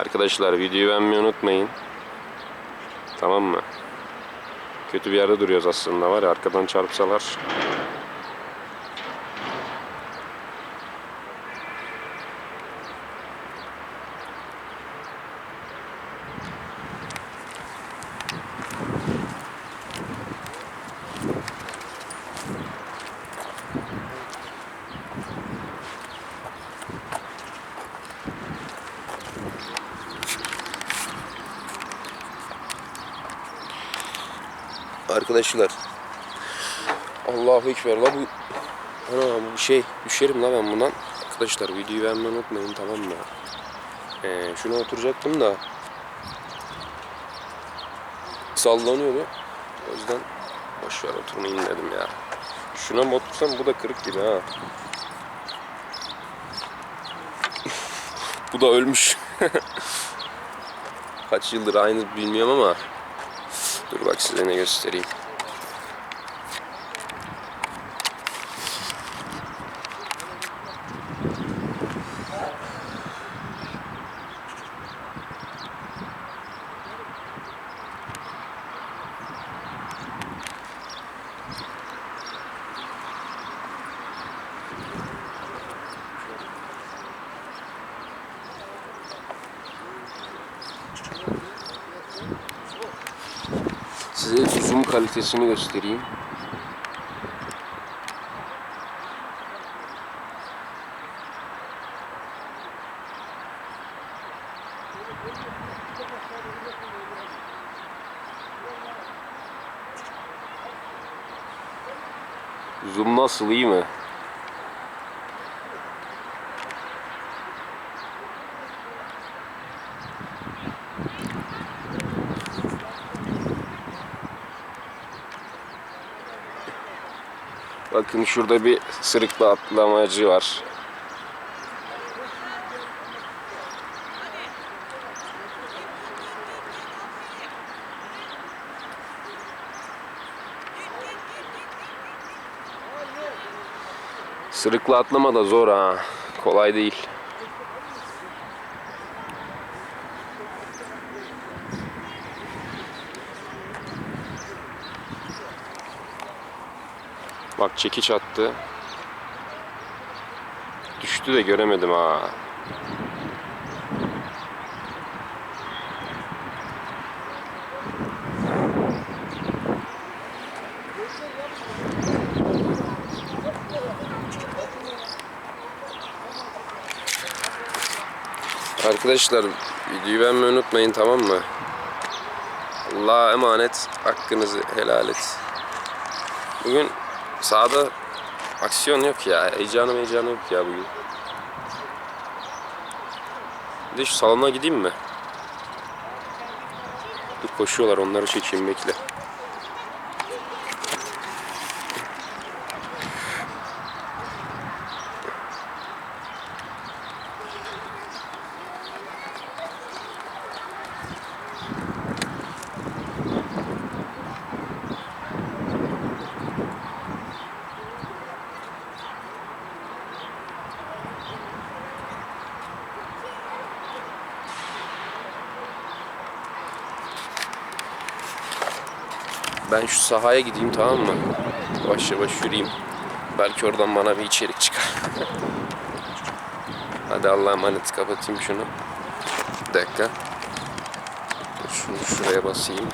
Arkadaşlar videoyu beğenmeyi unutmayın. Tamam mı? Kötü bir yerde duruyoruz aslında var ya arkadan çarpsalar. Arkadaşlar. Allahu Ekber la bu. Ana bu şey. Düşerim la ben bundan. Arkadaşlar videoyu beğenmeyi unutmayın tamam mı? Ee, şuna oturacaktım da. Sallanıyordu. O yüzden boş ver oturmayayım dedim ya. Şuna mı otursam bu da kırık gibi ha. bu da ölmüş. Kaç yıldır aynı bilmiyorum ama Dur bak size ne göstereyim. Size zoom kalitesini göstereyim. Zoom nasıl iyi mi? Bakın şurada bir sırıkla atlamacı var. Sırıkla atlama da zor ha. Kolay değil. Bak çekiç attı. Düştü de göremedim ha. Arkadaşlar videoyu beğenmeyi unutmayın tamam mı? Allah'a emanet. Hakkınızı helal et. Bugün sahada aksiyon yok ya. Heyecanı heyecanı yok ya bugün. Bir de şu salona gideyim mi? Dur koşuyorlar onları çekeyim bekle. Ben şu sahaya gideyim tamam mı? Yavaş yavaş yürüyeyim. Belki oradan bana bir içerik çıkar. Hadi Allah'a emanet kapatayım şunu. Bir dakika. Şunu şuraya basayım.